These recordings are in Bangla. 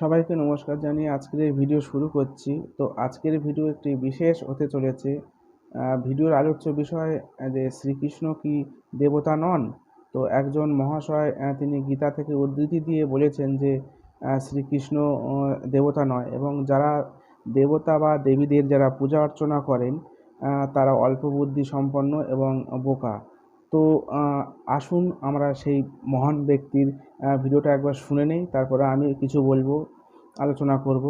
সবাইকে নমস্কার জানিয়ে আজকের এই ভিডিও শুরু করছি। তো আজকের ভিডিও একটি বিশেষ হতে চলেছে। ভিডিওর আলোচ্য বিষয় যে শ্রীকৃষ্ণ কি দেবতা নন? তো একজন মহাশয় তিনি গীতা থেকে উদ্ধৃতি দিয়ে বলেছেন যে শ্রীকৃষ্ণ দেবতা নয় এবং যারা দেবতা বা দেবীদের যারা পূজা অর্চনা করেন তারা অল্প বুদ্ধি সম্পন্ন এবং বোকা। তো আসুন আমরা সেই মহান ব্যক্তির ভিডিওটা একবার শুনে নেই, তারপরে আমি কিছু বলব, আলোচনা করব।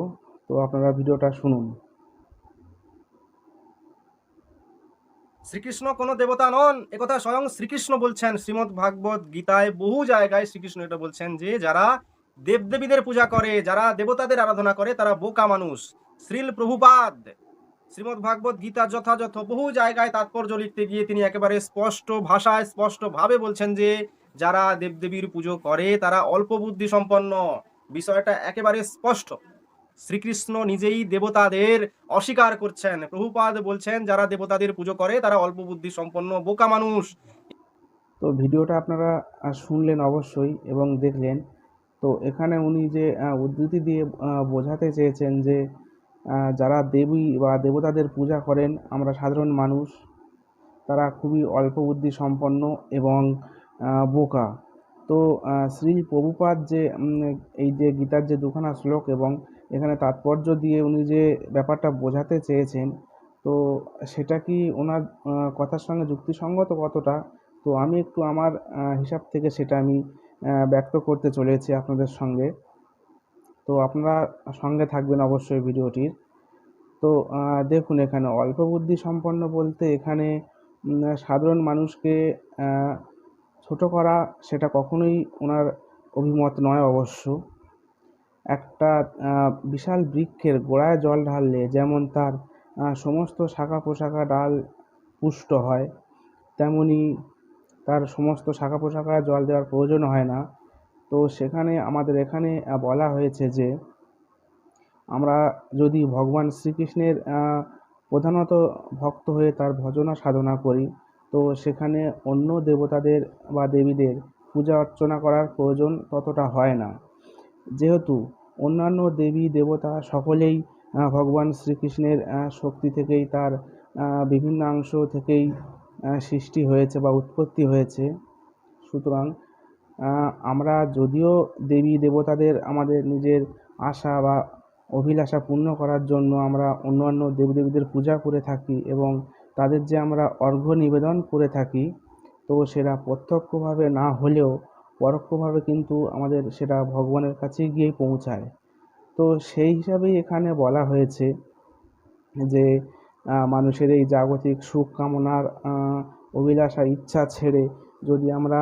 তো আপনারা ভিডিওটা শুনুন। শ্রীকৃষ্ণ কোনো দেবতা নন একথা স্বয়ং শ্রীকৃষ্ণ বলছেন। শ্রীমদ্ ভাগবত গীতায় বহু জায়গায় শ্রীকৃষ্ণ এটা বলছেন যে, যারা দেবদেবীদের পূজা করে, যারা দেবতাদের আরাধনা করে, তারা বোকা মানুষ। শ্রীল প্রভুপাদ। শ্রীমদ্ ভাগবত গীতা যথাযথ বহু জায়গায় তাৎপর্য লিখতে গিয়ে তিনি একেবারে স্পষ্ট ভাষায় স্পষ্ট ভাবে বলছেন যে, যারা দেবদেবীর পুজো করে, তারা অল্প বুদ্ধি সম্পন্ন। বিষয়টা একেবারে স্পষ্ট। শ্রীকৃষ্ণ নিজেই দেবতাদের অস্বীকার করছেন। প্রভুপাদ বলছেন, যারা দেবতাদের পুজো করে, তারা অল্প বুদ্ধি সম্পন্ন বোকা মানুষ। তো ভিডিওটা আপনারা শুনলেন অবশ্যই এবং দেখলেন। তো এখানে উনি যে উদ্ধৃতি দিয়ে বোঝাতে চেয়েছেন যে যারা দেবী বা দেবতাদের পূজা করেন, আমরা সাধারণ মানুষ, তারা খুবই অল্প বুদ্ধি সম্পন্ন এবং বোকা। তো শ্রী প্রভুপাদ যে এই যে গীতার যে দুখানা শ্লোক এবং এখানে তাৎপর্য দিয়ে উনি যে ব্যাপারটা বোঝাতে চেয়েছেন, তো সেটা কি ওনার কথার সঙ্গে যুক্তিসঙ্গত কতটা? তো আমি একটু আমার হিসাব থেকে সেটা আমি ব্যক্ত করতে চলেছি আপনাদের সঙ্গে। তো আপনারা সঙ্গে থাকবেন অবশ্যই ভিডিওটির। তো দেখুন এখানে অল্প বুদ্ধি সম্পন্ন বলতে এখানে সাধারণ মানুষকে ছোট করা সেটা কখনোই ওনার অভিমত নয় অবশ্য। একটা বিশাল বৃক্ষের গোড়ায় জল ঢাললে যেমন তার সমস্ত শাখা পোশাখা ডাল পুষ্ট হয়, তেমনি তার সমস্ত শাখা পোশাখায় জল দেওয়ার প্রয়োজন হয় না। তো সেখানে আমাদের এখানে বলা হয়েছে যে আমরা যদি ভগবান শ্রীকৃষ্ণের প্রধানত ভক্ত হয়ে তার ভজনা সাধনা করি, তো সেখানে অন্য দেবতাদের বা দেবীদের পূজা অর্চনা করার প্রয়োজন ততটা হয় না। যেহেতু অন্যান্য দেবী দেবতা সকলেই ভগবান শ্রীকৃষ্ণের শক্তি থেকেই তার বিভিন্ন অংশ থেকেই সৃষ্টি হয়েছে বা উৎপত্তি হয়েছে। সুতরাং আমরা যদিও দেবী দেবতাদের আমাদের নিজের আশা বা অভিলাষা পূর্ণ করার জন্য আমরা অন্যান্য দেবদেবীদের পূজা করে থাকি এবং তাদের যে আমরা অর্ঘ্য নিবেদন করে থাকি, তো সেটা প্রত্যক্ষভাবে না হলেও পরোক্ষভাবে কিন্তু আমাদের সেটা ভগবানের কাছে গিয়েই পৌঁছায়। তো সেই হিসাবেই এখানে বলা হয়েছে যে মানুষের এই জাগতিক সুখ কামনার অভিলাষা, ইচ্ছা ছেড়ে যদি আমরা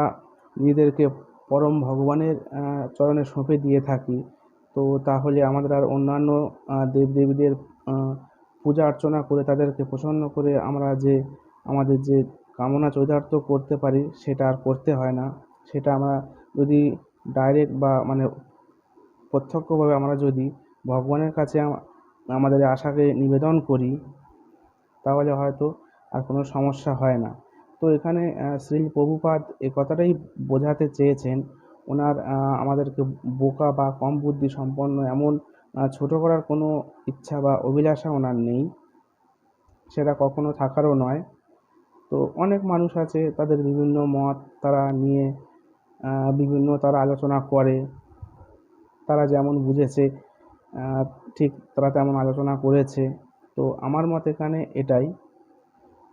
নিজেদেরকে পরম ভগবানের চরণে সঁপে দিয়ে থাকি। তো তাহলে আমাদের আর অন্যান্য দেবদেবীদের পূজা অর্চনা করে তাদেরকে প্রসন্ন করে আমরা যে আমাদের যে কামনা চৈতার্থ করতে পারি, সেটা আর করতে হয় না। সেটা আমরা যদি ডাইরেক্ট বা মানে প্রত্যক্ষভাবে আমরা যদি ভগবানের কাছে আমাদের আশাকে নিবেদন করি, তাহলে হয়তো আর কোনো সমস্যা হয় না। তো এখানে শ্রীল প্রভুপাদ এ কথাটাই বোঝাতে চেয়েছেন। ওনার আমাদেরকে বোকা বা কম বুদ্ধি সম্পন্ন এমন ছোট করার কোনো ইচ্ছা বা অভিলাষা ওনার নেই। সেটা কখনো থাকারও নয়। তো অনেক মানুষ আছে, তাদের বিভিন্ন মত তারা নিয়ে বিভিন্ন তারা আলোচনা করে। তারা যেমন বুঝেছে ঠিক তারা তেমন আলোচনা করেছে। তো আমার মত এখানে এটাই।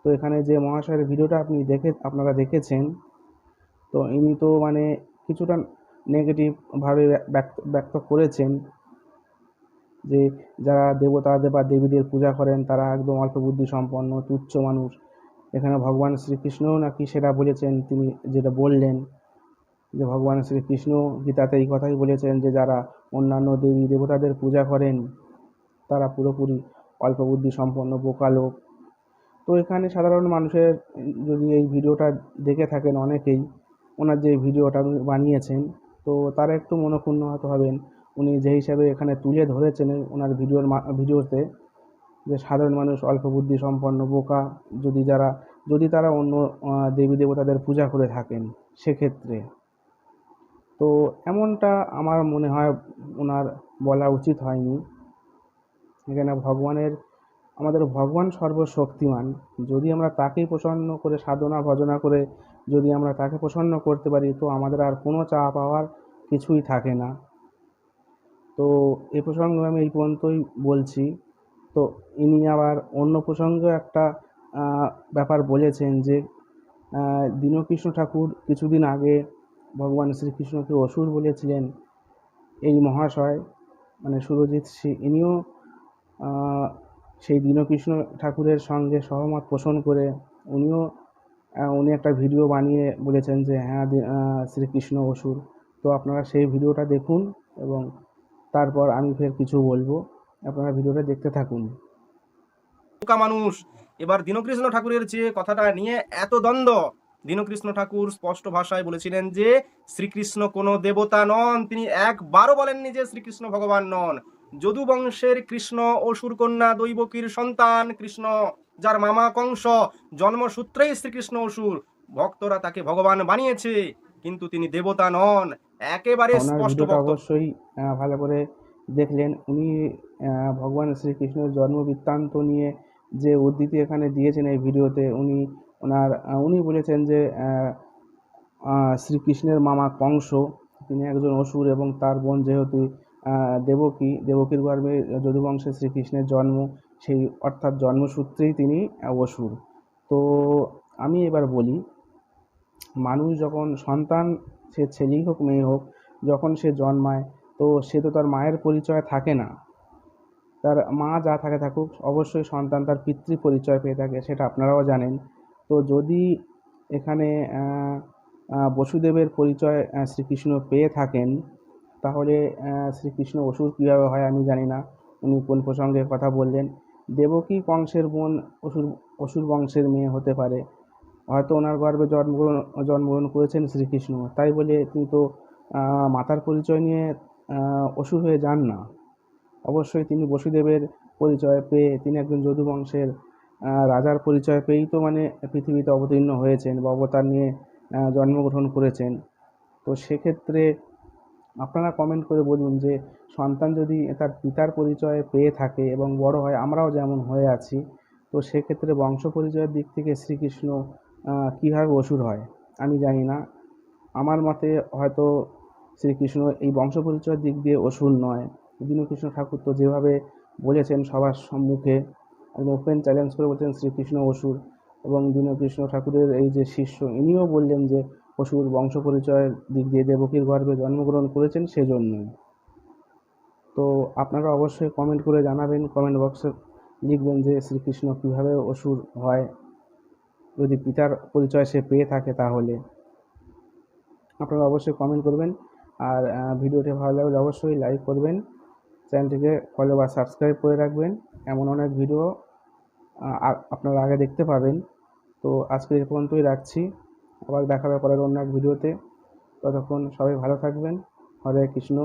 তো এখানে যে মহাশয়ের ভিডিওটা আপনি দেখে, আপনারা দেখেছেন, তো ইনি তো মানে কিছুটা নেগেটিভভাবে ব্যক্ত করেছেন যে যারা দেবতা বা দেবীদের পূজা করেন, তারা একদম অল্প বুদ্ধি সম্পন্ন, তুচ্ছ মানুষ। এখানে ভগবান শ্রীকৃষ্ণও নাকি সেটা বলেছেন, তিনি যেটা বললেন, যে ভগবান শ্রীকৃষ্ণ গীতাতে এই কথাই বলেছেন যে যারা অন্যান্য দেবী, দেবতাদের পূজা করেন, তারা পুরোপুরি অল্প বুদ্ধি সম্পন্ন, বোকা লোক। তো এখানে সাধারণ মানুষের যদি এই ভিডিওটা দেখে থাকেন অনেকেই, ওনার যে ভিডিওটা বানিয়েছেন, তো তারা একটু মনক্ষুণ্ণ হয়তো হবেন। উনি যে হিসাবে এখানে তুলে ধরেছেন ওনার ভিডিওর ভিডিওতে, যে সাধারণ মানুষ অল্প বুদ্ধি সম্পন্ন, বোকা, যদি যারা, যদি তারা অন্য দেবী দেবতাদের পূজা করে থাকেন সেক্ষেত্রে। তো এমনটা আমার মনে হয় ওনার বলা উচিত হয়নি। এখানে ভগবানের আমাদের ভগবান সর্বশক্তিমান। যদি আমরা তাকেই প্রসন্ন করে সাধনা ভজনা করে যদি আমরা তাকে প্রসন্ন করতে পারি, তো আমাদের আর কোনো চা পাওয়ার কিছুই থাকে না। তো এ প্রসঙ্গে আমি এই পর্যন্তই বলছি। তো ইনি আবার অন্য প্রসঙ্গে একটা ব্যাপার বলেছেন যে দীনকৃষ্ণ ঠাকুর কিছুদিন আগে ভগবান শ্রীকৃষ্ণকে অসুর বলেছিলেন এই মহাশয় মানে সুরজিৎ সি। ইনিও সেই দীনকৃষ্ণ ঠাকুরের সঙ্গে সহমত পোষণ করে উনিও উনি একটা ভিডিও বানিয়ে বলেছেন যে হ্যাঁ শ্রীকৃষ্ণ অসুর। তো আপনারা সেই ভিডিওটা দেখুন এবং তারপর আমি ফের কিছু বলব। আপনারা ভিডিওটা দেখতে থাকুন। মানুষ, এবার দীনকৃষ্ণ ঠাকুরের যে কথাটা নিয়ে এত দ্বন্দ্ব, দীনকৃষ্ণ ঠাকুর স্পষ্ট ভাষায় বলেছিলেন যে, শ্রীকৃষ্ণ কোনো দেবতা নন। তিনি একবারও বলেননি যে, শ্রীকৃষ্ণ ভগবান নন। যদু বংশের কৃষ্ণ অসুর কন্যা দৈবকীর সন্তান কৃষ্ণ যার মামা কংস জন্মসূত্রেই শ্রীকৃষ্ণ অসুর ভক্তরা তাকে ভগবান বানিয়েছে কিন্তু তিনি দেবতা নন। একেবারে স্পষ্ট অবশ্যই ভালো করে দেখলেন। উনি ভগবান শ্রীকৃষ্ণের জন্ম বৃত্তান্ত নিয়ে যে উদ্ধৃতি এখানে দিয়েছেন এই ভিডিওতে উনি ওনার উনি বলেছেন যে শ্রীকৃষ্ণের মামা কংস তিনি একজন অসুর এবং তার বোন যেহেতু দেবকী, দেবকীর গর্ভে যদুবংশে শ্রীকৃষ্ণের জন্ম, সেই অর্থাৎ জন্মসূত্রেই তিনি অসুর। তো আমি এবার বলি, মানুষ যখন সন্তান, সে ছেলেই হোক, মেয়ে হোক, যখন সে জন্মায়, তো সে তো তার মায়ের পরিচয় থাকে না। তার মা যা থাকে থাকুক, অবশ্যই সন্তান তার পিতৃ পরিচয় পেয়ে থাকে, সেটা আপনারাও জানেন। তো যদি এখানে বসুদেবের পরিচয় শ্রীকৃষ্ণ পেয়ে থাকেন তাহলে শ্রীকৃষ্ণ অসুর কীভাবে হয় আমি জানি না। উনি কোন প্রসঙ্গে কথা বললেন, দেবকী কংসের বোন অসুর অসুর বংশের মেয়ে হতে পারে। হয়তো ওনার গর্ভে জন্মগ্রহণ জন্মগ্রহণ করেছেন শ্রীকৃষ্ণ। তাই বলে তিনি তো মাতার পরিচয় নিয়ে অসুর হয়ে যান না। অবশ্যই তিনি বসুদেবের পরিচয় পেয়ে, তিনি একজন যদু বংশের রাজার পরিচয় পেয়েই তো মানে পৃথিবীতে অবতীর্ণ হয়েছেন বা অবতার নিয়ে জন্মগ্রহণ করেছেন। তো সেক্ষেত্রে আপনারা কমেন্ট করে বলুন যে, সন্তান যদি তার পিতার পরিচয় পেয়ে থাকে এবং বড় হয়, আমরাও যেমন হয়ে আছি, তো সেক্ষেত্রে বংশ পরিচয়ের দিক থেকে শ্রীকৃষ্ণ কীভাবে অসুর হয়? আমি জানি না। আমার মতে হয়তো শ্রীকৃষ্ণ এই বংশ পরিচয়ের দিক দিয়ে অসুর নয়। দীনকৃষ্ণ ঠাকুর তো যেভাবে বলেছেন সবার সম্মুখে, একদম ওপেন চ্যালেঞ্জ করে বলছেন শ্রীকৃষ্ণ অসুর এবং দীনকৃষ্ণ ঠাকুরের এই যে শিষ্য, ইনিও বললেন যে অসুর বংশ পরিচয়ের দিক দিয়ে দেবকীর গর্ভে জন্মগ্রহণ করেছেন সেজন্যই। তো আপনারা অবশ্যই কমেন্ট করে জানাবেন কমেন্ট বক্সে লিখবেন যে শ্রীকৃষ্ণ কীভাবে অসুর হয়। যদি পিতার পরিচয় সে পেয়ে থাকে তাহলে। আপনারা অবশ্যই কমেন্ট করবেন। আর ভিডিওটি ভালো লাগলে অবশ্যই লাইক করবেন। চ্যানেলটিকে ফলো বা সাবস্ক্রাইব করে রাখবেন। এমন অনেক ভিডিও আপনারা আগে দেখতে পাবেন। তো আজকে এই পর্যন্তই রাখছি। আবার দেখা হবে পরের অন্য এক ভিডিওতে। ততক্ষণ সবাই ভালো থাকবেন। হরে কৃষ্ণ।